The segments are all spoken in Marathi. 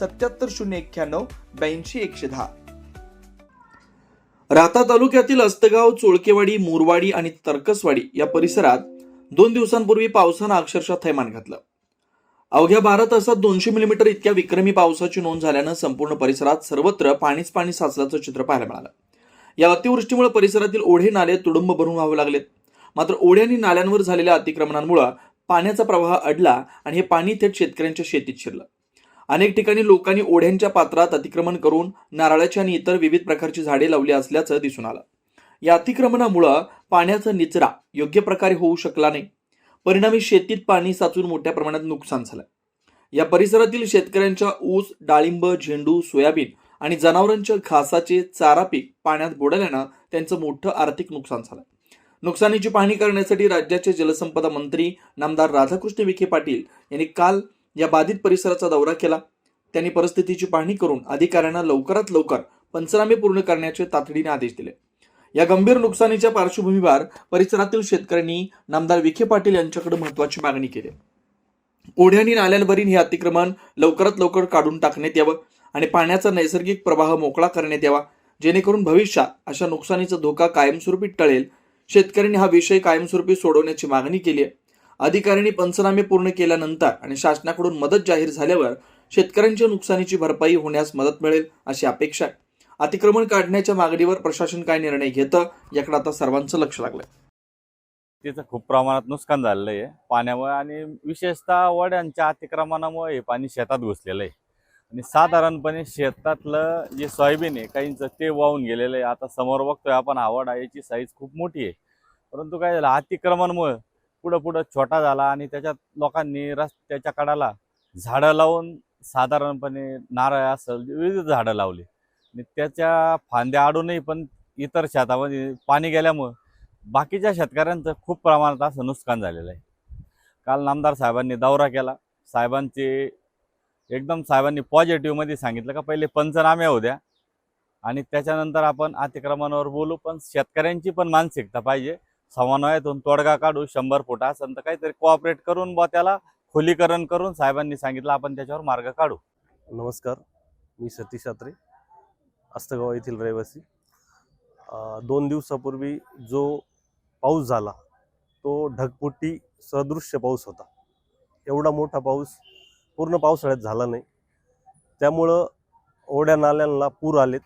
सत्याहत्तर शून्य एक्क्याण्णव ब्याऐंशी एकशे दहा. राहता तालुक्यातील अस्तगाव चोळकेवाडी मुरवाडी आणि तर्कसवाडी या परिसरात दोन दिवसांपूर्वी पावसानं अक्षरशः थैमान घातलं. अवघ्या भारत असा दोनशे मिलीमीटर इतक्या विक्रमी पावसाची नोंद झाल्यानं संपूर्ण परिसरात सर्वत्र पाणीच पाणी साचल्याचं चित्र पाहायला मिळालं. या अतिवृष्टीमुळे परिसरातील ओढे नाले तुडुंब भरून व्हावे लागलेत. मात्र ओढे आणि नाल्यांवर झालेल्या अतिक्रमणांमुळे पाण्याचा प्रवाह अडला आणि हे पाणी थेट शेतकऱ्यांच्या शेतीत शिरलं. अनेक ठिकाणी लोकांनी ओढ्यांच्या पात्रात अतिक्रमण करून नारळाची आणि इतर विविध प्रकारची झाडे लावली असल्याचं दिसून आलं. या अतिक्रमणामुळं पाण्याचा निचरा योग्य प्रकारे होऊ शकला नाही. परिणामी शेतीत पाणी साचून मोठ्या प्रमाणात नुकसान झालं. या परिसरातील शेतकऱ्यांच्या ऊस डाळिंब झेंडू सोयाबीन आणि जनावरांच्या घासाचे चारा पीक पाण्यात बुडाल्यानं त्यांचं मोठं आर्थिक नुकसान झालं. नुकसानीची पाहणी करण्यासाठी राज्याचे जलसंपदा मंत्री नामदार राधाकृष्ण विखे पाटील यांनी काल या बाधित परिसराचा दौरा केला. त्यांनी परिस्थितीची पाहणी करून अधिकाऱ्यांना लवकरात लवकर पंचनामे पूर्ण करण्याचे तातडीने आदेश दिले. या गंभीर नुकसानीच्या पार्श्वभूमीवर परिसरातील शेतकऱ्यांनी नामदार विखे पाटील यांच्याकडे महत्वाची मागणी केली. ओढ्यानी नाल्यांवरील हे अतिक्रमण लवकरात लवकर काढून टाकण्यात यावं आणि पाण्याचा नैसर्गिक प्रवाह मोकळा करण्यात यावा जेणेकरून भविष्यात अशा नुकसानीचा धोका कायमस्वरूपी टळेल. शेतकऱ्यांनी हा विषय कायमस्वरूपी सोडवण्याची मागणी केली आहे. अधिकाऱ्यांनी पंचनामे पूर्ण केल्यानंतर आणि शासनाकडून मदत जाहीर झाल्यावर शेतकऱ्यांच्या नुकसानीची भरपाई होण्यास मदत मिळेल अशी अपेक्षा आहे. अतिक्रमण काढण्याच्या मागणीवर प्रशासन काय निर्णय घेतं याकडे आता सर्वांचं लक्ष लागलंय. तिचं खूप प्रमाणात नुकसान झालेलं आहे. पाण्यामुळे आणि विशेषतः वड्यांच्या अतिक्रमणामुळे हे पाणी शेतात घुसलेलं आहे. आणि साधारणपणे शेतातलं जे सोयाबीन आहे काहींचं ते वाहून गेलेलं आहे. आता समोर बघतोय आपण आवड आहे याची साईज खूप मोठी आहे. परंतु काय झालं अतिक्रमणामुळे पुढं पुढं छोटा झाला आणि त्याच्यात लोकांनी रस्त्याच्या कडाला झाडं लावून साधारणपणे नारळ असेल विविध झाडं लावली. आणि त्याच्या फांद्या आडूनही पण इतर शेतामध्ये पाणी गेल्यामुळं बाकीच्या शेतकऱ्यांचं खूप प्रमाणात असं नुकसान झालेलं आहे. काल नामदार साहेबांनी दौरा केला. साहेबांचे एकदम साहेबांनी पॉझिटिव्हमध्ये सांगितलं का पहिले पंचनामे होऊ द्या. आणि त्याच्यानंतर आपण अतिक्रमणावर बोलू पण शेतकऱ्यांची पण मानसिकता पाहिजे. समन्वयातून तोडगा काढू शंभर फूट असेल तर काहीतरी कोऑपरेट करून बा त्याला खोलीकरण करून साहेबांनी सांगितलं आपण त्याच्यावर मार्ग काढू. नमस्कार मी सतीश सात्रे अस्तगाव येथील रहिवासी. दोन दिवसापूर्वी जो पाऊस झाला तो ढगपुट्टी सदृश्य पाऊस होता. एवढा मोठा पाऊस पूर्ण पावसाळ्यात झाला नाही. त्यामुळं ओढ्या नाल्यांना पूर आलेत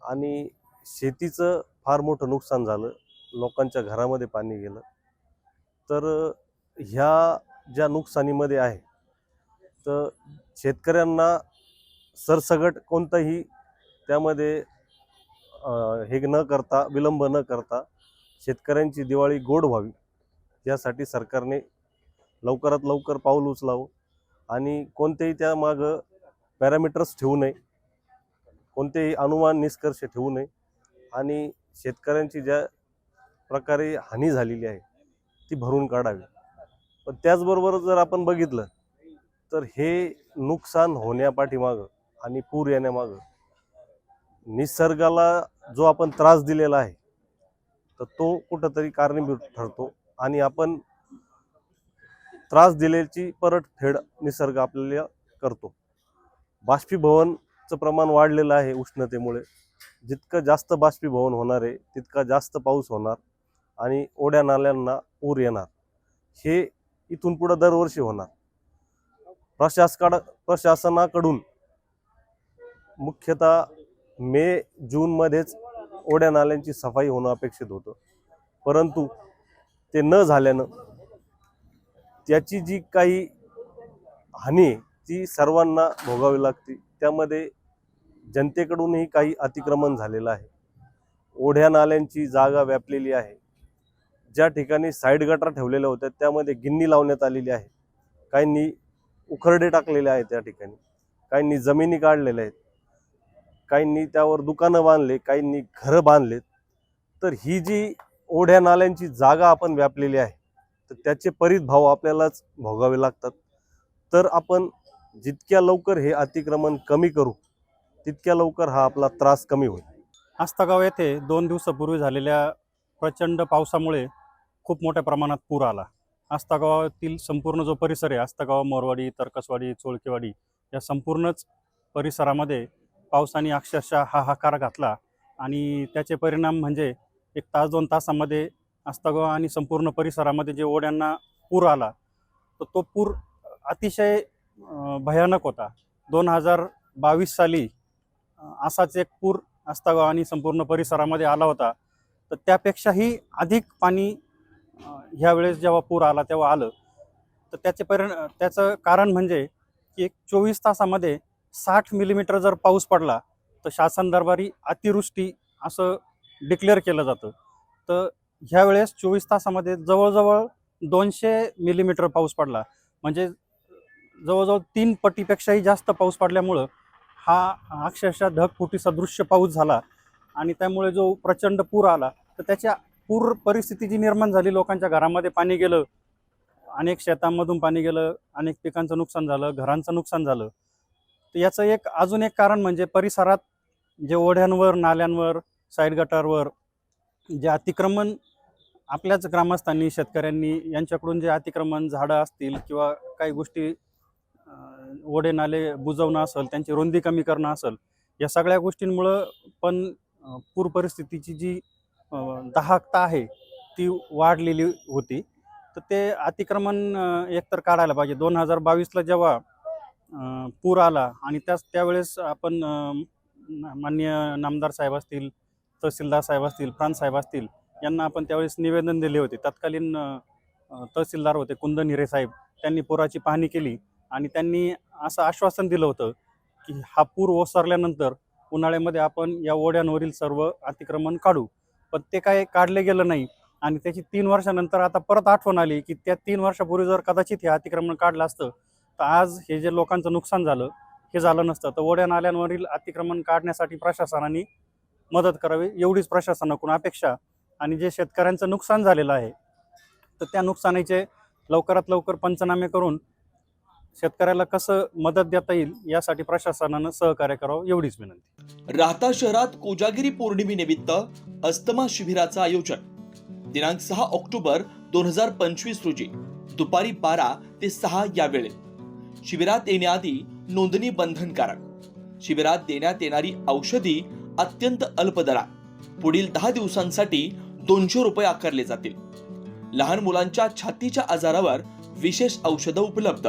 आणि शेतीचं फार मोठं नुकसान झालं. लोकांच्या घरामध्ये पाणी गेलं. तर ह्या ज्या नुकसानीमध्ये आहे तर शेतकऱ्यांना सरसगट कोणतंही त्यामध्ये हे न करता विलंब न करता शेतकऱ्यांची दिवाळी गोड व्हावी यासाठी सरकारने लवकरात लवकर पाऊल उचलावं आणि कोणतेही त्यामागं पॅरामीटर्स ठेवू नये कोणतेही अनुमान निष्कर्ष ठेवू नये आणि शेतकऱ्यांची ज्या प्रकारे हानी झालेली आहे ती भरून काढावी. पण त्याचबरोबर जर आपण बघितलं तर हे नुकसान होण्यापाठीमागं आणि पूर येण्यामागं निसर्गाला जो आपण त्रास दिलेला आहे तर तो कुठंतरी कारणीभूत ठरतो आणि आपण त्रास दिल्याची परतफेड निसर्ग आपल्याला करतो. बाष्पीभवनचं प्रमाण वाढलेलं आहे उष्णतेमुळे. जितकं जास्त बाष्पीभवन होणार आहे तितका जास्त पाऊस होणार. आणि ओढ्या नाल्यांना पूर येणार. हे इथून पुढं दरवर्षी होणार. प्रशासकाड प्रशासनाकडून मुख्यतः मे जूनमध्येच ओढ्या नाल्यांची सफाई होणं अपेक्षित होतं. परंतु ते न झाल्यानं त्याची जी काही हानी ती सर्वांना भोगावी लागते. त्यामध्ये जनतेकडूनही काही अतिक्रमण झालेलं आहे. ओढ्या नाल्यांची जागा व्यापलेली आहे. ज्या ठिकाणी साईड गटार ठेवलेल्या होत्या त्यामध्ये गिन्नी लावण्यात आलेली आहे. काहींनी उखरडे टाकलेले आहेत त्या ठिकाणी. काहींनी जमिनी काढलेल्या आहेत. काहींनी त्यावर दुकानं बांधले काहींनी घरं बांधलेत. तर ही जी ओढ्या नाल्यांची जागा आपण व्यापलेली आहे तर त्याचे परितभाव आपल्यालाच भोगावे लागतात. तर आपण जितक्या लवकर हे अतिक्रमण कमी करू तितक्या लवकर हा आपला त्रास कमी होईल. आस्तागाव येथे दोन दिवसापूर्वी झालेल्या प्रचंड पावसामुळे खूप मोठ्या प्रमाणात पूर आला. आस्तागावातील संपूर्ण जो परिसर आहे आस्तागाव मोरवाडी तरकसवाडी चोळकेवाडी या संपूर्णच परिसरामध्ये पावसाने अक्षरशः हाहाकार घातला आणि त्याचे परिणाम म्हणजे एक तास दोन तासामध्ये आस्तागाव आणि संपूर्ण परिसरामध्ये जे ओढ्यांना पूर आला तर तो पूर अतिशय भयानक होता. दोन हजार बावीस साली असाच एक पूर आस्तागाव आणि संपूर्ण परिसरामध्ये आला होता. तर त्यापेक्षाही अधिक पाणी ह्यावेळेस जेव्हा पूर आला तेव्हा आलं. तर त्याचे परिण त्याचं कारण म्हणजे की एक चोवीस तासामध्ये साठ मिलीमीटर जर पाऊस पडला तर शासन दरबारी अतिवृष्टी असं डिक्लेअर केलं जातं. तर ह्यावेळेस चोवीस तासामध्ये जवळजवळ दोनशे मिलीमीटर पाऊस पडला. म्हणजे जवळजवळ तीन पटीपेक्षाही जास्त पाऊस पडल्यामुळं हा अक्षरशः ढगफुटी सदृश्य पाऊस झाला आणि त्यामुळे जो प्रचंड पूर आला तर त्याच्या पूर परिस्थिती जी निर्माण झाली लोकांच्या घरामध्ये पाणी गेलं अनेक शेतांमधून पाणी गेलं अनेक पिकांचं नुकसान झालं घरांचं नुकसान झालं. तर याचं एक अजून एक कारण म्हणजे परिसरात जे ओढ्यांवर नाल्यांवर साईड गटारवर जे अतिक्रमण आपल्याच ग्रामस्थांनी शेतकऱ्यांनी यांच्याकडून जे अतिक्रमण झाडं असतील किंवा काही गोष्टी ओढे नाले बुजवणं असेल त्यांची रुंदी कमी करणं असेल या सगळ्या गोष्टींमुळं पण पूर परिस्थितीची जी दाहकता आहे ती वाढलेली होती. तर ते अतिक्रमण एकतर काढायला पाहिजे. दोन हजार बावीसला जेव्हा पूर आला आणि त्याच त्यावेळेस आपण मान्य माननीय नामदार साहेब असतील तहसीलदार साहेब असतील प्रांत साहेब असतील यांना आपण त्यावेळेस निवेदन दिले होते. तत्कालीन तहसीलदार होते कुंदन हिरे साहेब. त्यांनी पुराची पाहणी केली आणि त्यांनी असं आश्वासन दिलं होतं की हा पूर ओसरल्यानंतर उन्हाळ्यामध्ये आपण या ओढ्यांवरील सर्व अतिक्रमण काढू. पण ते काय काढले गेलं नाही. आणि त्याची तीन वर्षानंतर आता परत आठवण आली की त्या तीन वर्षापूर्वी जर कदाचित हे अतिक्रमण काढलं असतं तर आज हे जे लोकांचं नुकसान झालं हे झालं नसतं. तर ओढ्या नाल्यांवरील अतिक्रमण काढण्यासाठी प्रशासनाने मदत करावी एवढीच प्रशासनाकडून अपेक्षा. आणि जे शेतकऱ्यांचं नुकसान झालेलं आहे तर त्या नुकसानीचे लवकरात लवकर पंचनामे करून शेतकऱ्याला कसं मदत देता येईल यासाठी प्रशासनानं सहकार्य करावं एवढीच विनंती. राहता शहरात कोजागिरी पौर्णिमेनिमित्त अस्तमा शिबिराचं आयोजन. दिनांक सहा ऑक्टोबर दोन हजार पंचवीस रोजी दुपारी बारा ते सहा या वेळेत शिबिरात येण्याआधी नोंदणी बंधनकारक. शिबिरात देण्यात येणारी औषधी अत्यंत अल्प दरात पुढील दहा दिवसांसाठी दोनशे रुपये आकारले जातील. लहान मुलांच्या छातीच्या आजारावर विशेष औषधं उपलब्ध.